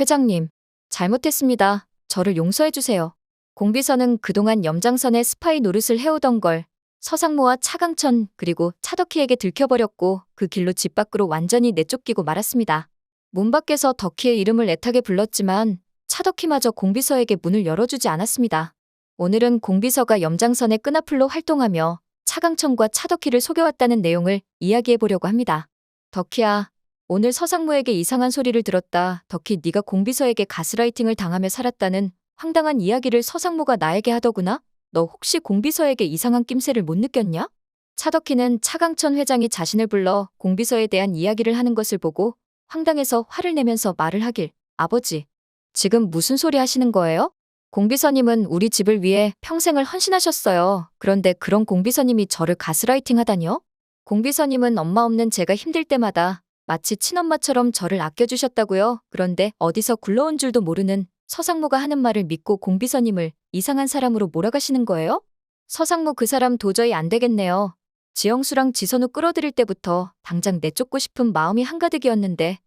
회장님, 잘못했습니다. 저를 용서해주세요. 공비서는 그동안 염장선의 스파이 노릇을 해오던 걸 서상무와 차강천 그리고 차덕희에게 들켜버렸고 그 길로 집 밖으로 완전히 내쫓기고 말았습니다. 문 밖에서 덕희의 이름을 애타게 불렀지만 차덕희마저 공비서에게 문을 열어주지 않았습니다. 오늘은 공비서가 염장선의 끈앞을로 활동하며 차강천과 차덕희를 속여왔다는 내용을 이야기해보려고 합니다. 덕희야, 오늘 서상무에게 이상한 소리를 들었다. 덕희 네가 공비서에게 가스라이팅을 당하며 살았다는 황당한 이야기를 서상무가 나에게 하더구나? 너 혹시 공비서에게 이상한 낌새를 못 느꼈냐? 차덕희는 차강천 회장이 자신을 불러 공비서에 대한 이야기를 하는 것을 보고 황당해서 화를 내면서 말을 하길 아버지, 지금 무슨 소리 하시는 거예요? 공비서님은 우리 집을 위해 평생을 헌신하셨어요. 그런데 그런 공비서님이 저를 가스라이팅 하다니요? 공비서님은 엄마 없는 제가 힘들 때마다 마치 친엄마처럼 저를 아껴주셨다고요. 그런데 어디서 굴러온 줄도 모르는 서상무가 하는 말을 믿고 공비서님을 이상한 사람으로 몰아가시는 거예요? 서상무 그 사람 도저히 안 되겠네요. 지영수랑 지선우 끌어들일 때부터 당장 내쫓고 싶은 마음이 한가득이었는데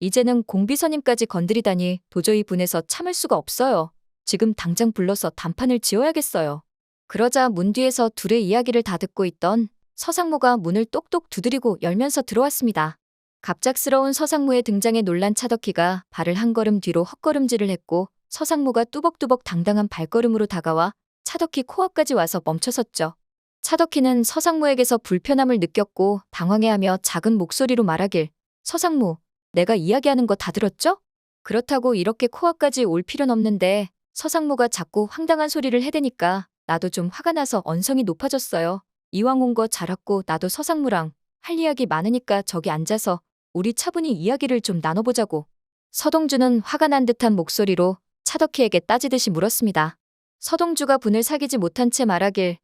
이제는 공비서님까지 건드리다니 도저히 분해서 참을 수가 없어요. 지금 당장 불러서 단판을 지어야겠어요. 그러자 문 뒤에서 둘의 이야기를 다 듣고 있던 서상무가 문을 똑똑 두드리고 열면서 들어왔습니다. 갑작스러운 서상무의 등장에 놀란 차덕희가 발을 한 걸음 뒤로 헛걸음질을 했고 서상무가 뚜벅뚜벅 당당한 발걸음으로 다가와 차덕희 코앞까지 와서 멈춰섰죠. 차덕희는 서상무에게서 불편함을 느꼈고 당황해하며 작은 목소리로 말하길 서상무, 내가 이야기하는 거 다 들었죠? 그렇다고 이렇게 코앞까지 올 필요는 없는데 서상무가 자꾸 황당한 소리를 해대니까 나도 좀 화가 나서 언성이 높아졌어요. 이왕 온 거잘 왔고 나도 서상무랑 할 이야기 많으니까 저기 앉아서 우리 차분히 이야기를 좀 나눠보자고. 서동주는 화가 난 듯한 목소리로 차덕희에게 따지듯이 물었습니다. 서동주가 분을 사귀지 못한 채 말하길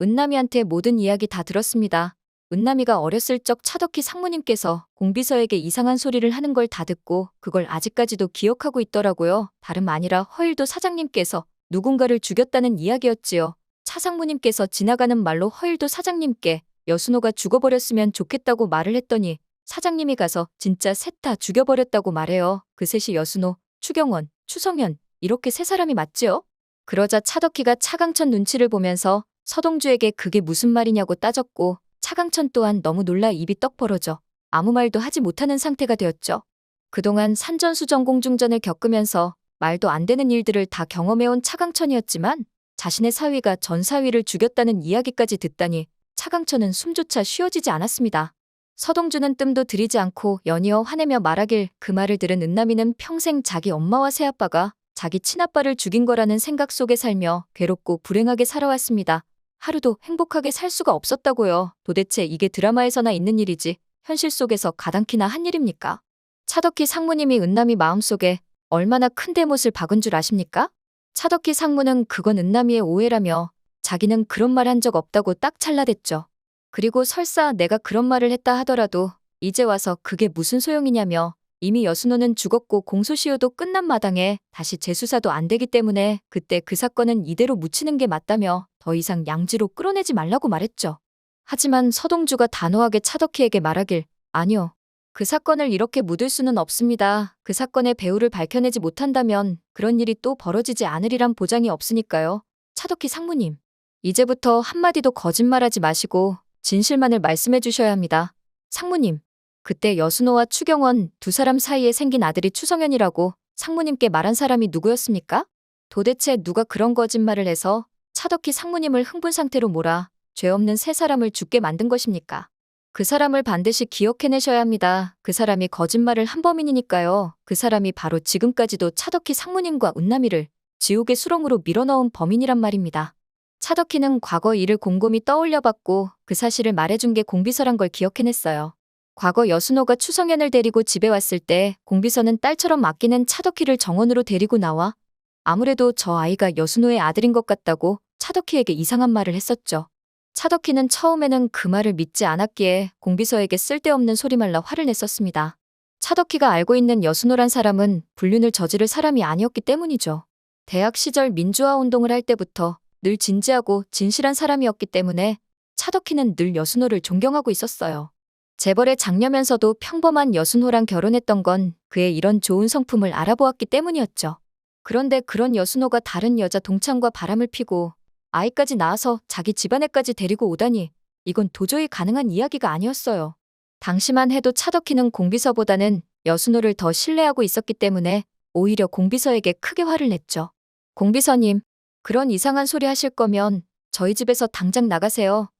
은남이한테 모든 이야기 다 들었습니다. 은남이가 어렸을 적 차덕희 상무님께서 공비서에게 이상한 소리를 하는 걸 다 듣고 그걸 아직까지도 기억하고 있더라고요. 다름 아니라 허일도 사장님께서 누군가를 죽였다는 이야기였지요. 차 상무님께서 지나가는 말로 허일도 사장님께 여순호가 죽어버렸으면 좋겠다고 말을 했더니 사장님이 가서 진짜 셋 다 죽여버렸다고 말해요. 그 셋이 여순호, 추경원, 추성현 이렇게 세 사람이 맞지요? 그러자 차덕희가 차강천 눈치를 보면서 서동주에게 그게 무슨 말이냐고 따졌고 차강천 또한 너무 놀라 입이 떡 벌어져 아무 말도 하지 못하는 상태가 되었죠. 그동안 산전수전 공중전을 겪으면서 말도 안 되는 일들을 다 경험해온 차강천이었지만 자신의 사위가 전 사위를 죽였다는 이야기까지 듣다니 차강천은 숨조차 쉬어지지 않았습니다. 서동주는 뜸도 들이지 않고 연이어 화내며 말하길 그 말을 들은 은남이는 평생 자기 엄마와 새아빠가 자기 친아빠를 죽인 거라는 생각 속에 살며 괴롭고 불행하게 살아왔습니다. 하루도 행복하게 살 수가 없었다고요. 도대체 이게 드라마에서나 있는 일이지 현실 속에서 가당키나 한 일입니까? 차덕희 상무님이 은남이 마음속에 얼마나 큰 대못을 박은 줄 아십니까? 차덕희 상무는 그건 은남이의 오해라며 자기는 그런 말 한 적 없다고 딱 찰나댔죠. 그리고 설사 내가 그런 말을 했다 하더라도 이제 와서 그게 무슨 소용이냐며 이미 여순호는 죽었고 공소시효도 끝난 마당에 다시 재수사도 안 되기 때문에 그때 그 사건은 이대로 묻히는 게 맞다며 더 이상 양지로 끌어내지 말라고 말했죠. 하지만 서동주가 단호하게 차덕희에게 말하길 아니요. 그 사건을 이렇게 묻을 수는 없습니다. 그 사건의 배후를 밝혀내지 못한다면 그런 일이 또 벌어지지 않으리란 보장이 없으니까요. 차덕희 상무님. 이제부터 한마디도 거짓말하지 마시고 진실만을 말씀해 주셔야 합니다. 상무님, 그때 여순호와 추경원 두 사람 사이에 생긴 아들이 추성현이라고 상무님께 말한 사람이 누구였습니까? 도대체 누가 그런 거짓말을 해서 차덕희 상무님을 흥분 상태로 몰아 죄 없는 세 사람을 죽게 만든 것입니까? 그 사람을 반드시 기억해내셔야 합니다. 그 사람이 거짓말을 한 범인이니까요. 그 사람이 바로 지금까지도 차덕희 상무님과 은남이를 지옥의 수렁으로 밀어넣은 범인이란 말입니다. 차덕희는 과거 일을 곰곰이 떠올려봤고 그 사실을 말해준 게 공비서란 걸 기억해냈어요. 과거 여순호가 추성현을 데리고 집에 왔을 때 공비서는 딸처럼 아끼는 차덕희를 정원으로 데리고 나와 아무래도 저 아이가 여순호의 아들인 것 같다고 차덕희에게 이상한 말을 했었죠. 차덕희는 처음에는 그 말을 믿지 않았기에 공비서에게 쓸데없는 소리 말라 화를 냈었습니다. 차덕희가 알고 있는 여순호란 사람은 불륜을 저지를 사람이 아니었기 때문이죠. 대학 시절 민주화 운동을 할 때부터 늘 진지하고 진실한 사람이었기 때문에 차덕희는 늘 여순호를 존경하고 있었어요. 재벌의 장녀면서도 평범한 여순호랑 결혼했던 건 그의 이런 좋은 성품을 알아보았기 때문이었죠. 그런데 그런 여순호가 다른 여자 동창과 바람을 피고 아이까지 낳아서 자기 집안에까지 데리고 오다니 이건 도저히 가능한 이야기가 아니었어요. 당시만 해도 차덕희는 공비서보다는 여순호를 더 신뢰하고 있었기 때문에 오히려 공비서에게 크게 화를 냈죠. 공비서님, 그런 이상한 소리 하실 거면 저희 집에서 당장 나가세요.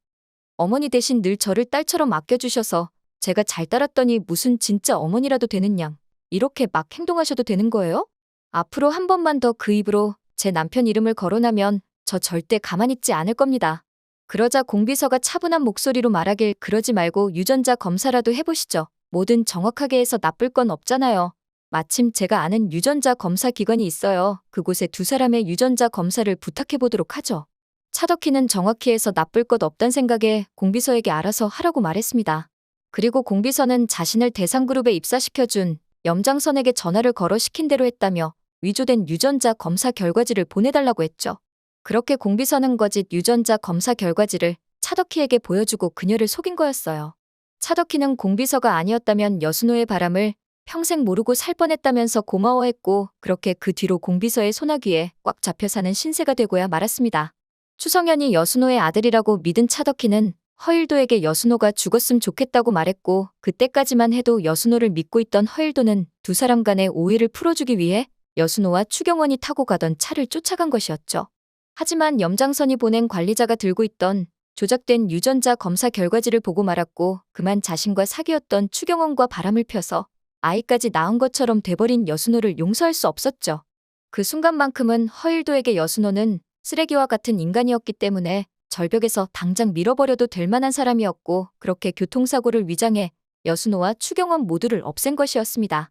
어머니 대신 늘 저를 딸처럼 아껴주셔서 제가 잘 따랐더니 무슨 진짜 어머니라도 되는 양. 이렇게 막 행동하셔도 되는 거예요? 앞으로 한 번만 더 그 입으로 제 남편 이름을 거론하면 저 절대 가만히 있지 않을 겁니다. 그러자 공비서가 차분한 목소리로 말하길 그러지 말고 유전자 검사라도 해보시죠. 뭐든 정확하게 해서 나쁠 건 없잖아요. 마침 제가 아는 유전자 검사 기관이 있어요. 그곳에 두 사람의 유전자 검사를 부탁해 보도록 하죠. 차덕희는 정확히 해서 나쁠 것 없단 생각에 공비서에게 알아서 하라고 말했습니다. 그리고 공비서는 자신을 대상그룹에 입사시켜준 염장선에게 전화를 걸어 시킨 대로 했다며 위조된 유전자 검사 결과지를 보내달라고 했죠. 그렇게 공비서는 거짓 유전자 검사 결과지를 차덕희에게 보여주고 그녀를 속인 거였어요. 차덕희는 공비서가 아니었다면 여순호의 바람을 평생 모르고 살 뻔했다면서 고마워했고 그렇게 그 뒤로 공비서의 소나귀에 꽉 잡혀 사는 신세가 되고야 말았습니다. 추성현이 여순호의 아들이라고 믿은 차덕희는 허일도에게 여순호가 죽었음 좋겠다고 말했고 그때까지만 해도 여순호를 믿고 있던 허일도는 두 사람 간의 오해를 풀어주기 위해 여순호와 추경원이 타고 가던 차를 쫓아간 것이었죠. 하지만 염장선이 보낸 관리자가 들고 있던 조작된 유전자 검사 결과지를 보고 말았고 그만 자신과 사귀었던 추경원과 바람을 펴서 아이까지 낳은 것처럼 돼버린 여순호를 용서할 수 없었죠. 그 순간만큼은 허일도에게 여순호는 쓰레기와 같은 인간이었기 때문에 절벽에서 당장 밀어버려도 될 만한 사람이었고 그렇게 교통사고를 위장해 여순호와 추경원 모두를 없앤 것이었습니다.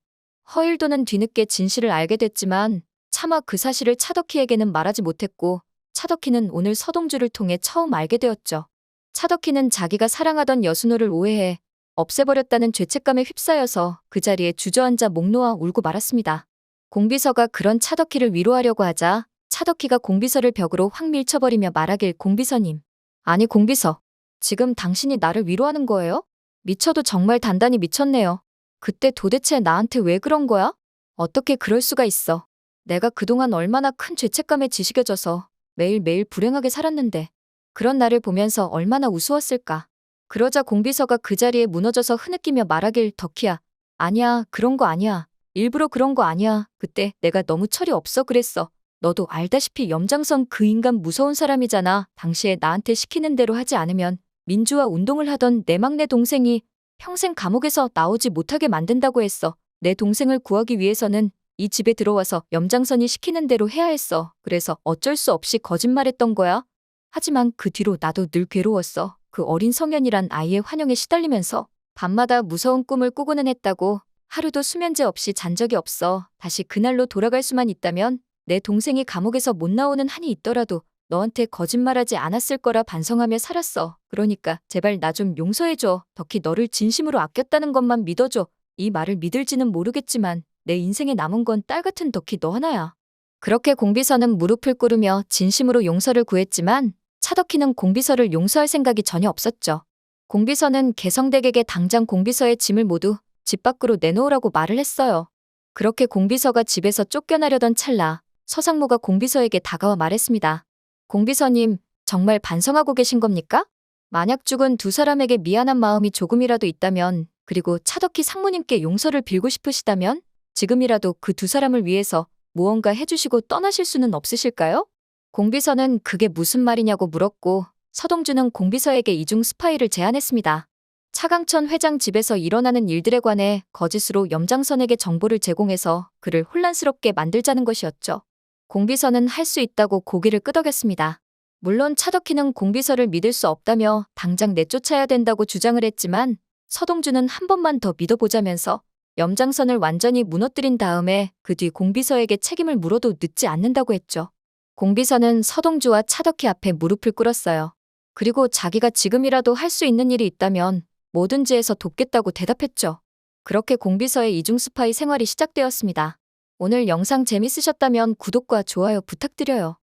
허일도는 뒤늦게 진실을 알게 됐지만 차마 그 사실을 차덕희에게는 말하지 못했고 차덕희는 오늘 서동주를 통해 처음 알게 되었죠. 차덕희는 자기가 사랑하던 여순호를 오해해 없애버렸다는 죄책감에 휩싸여서 그 자리에 주저앉아 목 놓아 울고 말았습니다. 공비서가 그런 차덕희를 위로하려고 하자 차덕희가 공비서를 벽으로 확 밀쳐버리며 말하길 공비서님. 아니 공비서. 지금 당신이 나를 위로하는 거예요? 미쳐도 정말 단단히 미쳤네요. 그때 도대체 나한테 왜 그런 거야? 어떻게 그럴 수가 있어. 내가 그동안 얼마나 큰 죄책감에 지식여져서 매일매일 불행하게 살았는데 그런 나를 보면서 얼마나 우스웠을까. 그러자 공비서가 그 자리에 무너져서 흐느끼며 말하길 덕희야. 아니야 그런 거 아니야. 일부러 그런 거 아니야. 그때 내가 너무 철이 없어 그랬어. 너도 알다시피 염장선 그 인간 무서운 사람이잖아. 당시에 나한테 시키는 대로 하지 않으면 민주화 운동을 하던 내 막내 동생이 평생 감옥에서 나오지 못하게 만든다고 했어. 내 동생을 구하기 위해서는 이 집에 들어와서 염장선이 시키는 대로 해야 했어. 그래서 어쩔 수 없이 거짓말했던 거야. 하지만 그 뒤로 나도 늘 괴로웠어. 그 어린 성현이란 아이의 환영에 시달리면서 밤마다 무서운 꿈을 꾸고는 했다고 하루도 수면제 없이 잔 적이 없어. 다시 그날로 돌아갈 수만 있다면 내 동생이 감옥에서 못 나오는 한이 있더라도 너한테 거짓말하지 않았을 거라 반성하며 살았어. 그러니까 제발 나 좀 용서해줘. 덕히 너를 진심으로 아꼈다는 것만 믿어줘. 이 말을 믿을지는 모르겠지만 내 인생에 남은 건 딸 같은 덕히 너 하나야. 그렇게 공비서는 무릎을 꿇으며 진심으로 용서를 구했지만 차덕희는 공비서를 용서할 생각이 전혀 없었죠. 공비서는 개성댁에게 당장 공비서의 짐을 모두 집 밖으로 내놓으라고 말을 했어요. 그렇게 공비서가 집에서 쫓겨나려던 찰나 서상무가 공비서에게 다가와 말했습니다. 공비서님, 정말 반성하고 계신 겁니까? 만약 죽은 두 사람에게 미안한 마음이 조금이라도 있다면, 그리고 차덕희 상무님께 용서를 빌고 싶으시다면, 지금이라도 그 두 사람을 위해서 무언가 해주시고 떠나실 수는 없으실까요? 공비서는 그게 무슨 말이냐고 물었고, 서동주는 공비서에게 이중 스파이를 제안했습니다. 차강천 회장 집에서 일어나는 일들에 관해 거짓으로 염장선에게 정보를 제공해서 그를 혼란스럽게 만들자는 것이었죠. 공비서는 할 수 있다고 고개를 끄덕였습니다. 물론 차덕희는 공비서를 믿을 수 없다며 당장 내쫓아야 된다고 주장을 했지만 서동주는 한 번만 더 믿어보자면서 염장선을 완전히 무너뜨린 다음에 그 뒤 공비서에게 책임을 물어도 늦지 않는다고 했죠. 공비서는 서동주와 차덕희 앞에 무릎을 꿇었어요. 그리고 자기가 지금이라도 할 수 있는 일이 있다면 뭐든지 해서 돕겠다고 대답했죠. 그렇게 공비서의 이중 스파이 생활이 시작되었습니다. 오늘 영상 재밌으셨다면 구독과 좋아요 부탁드려요.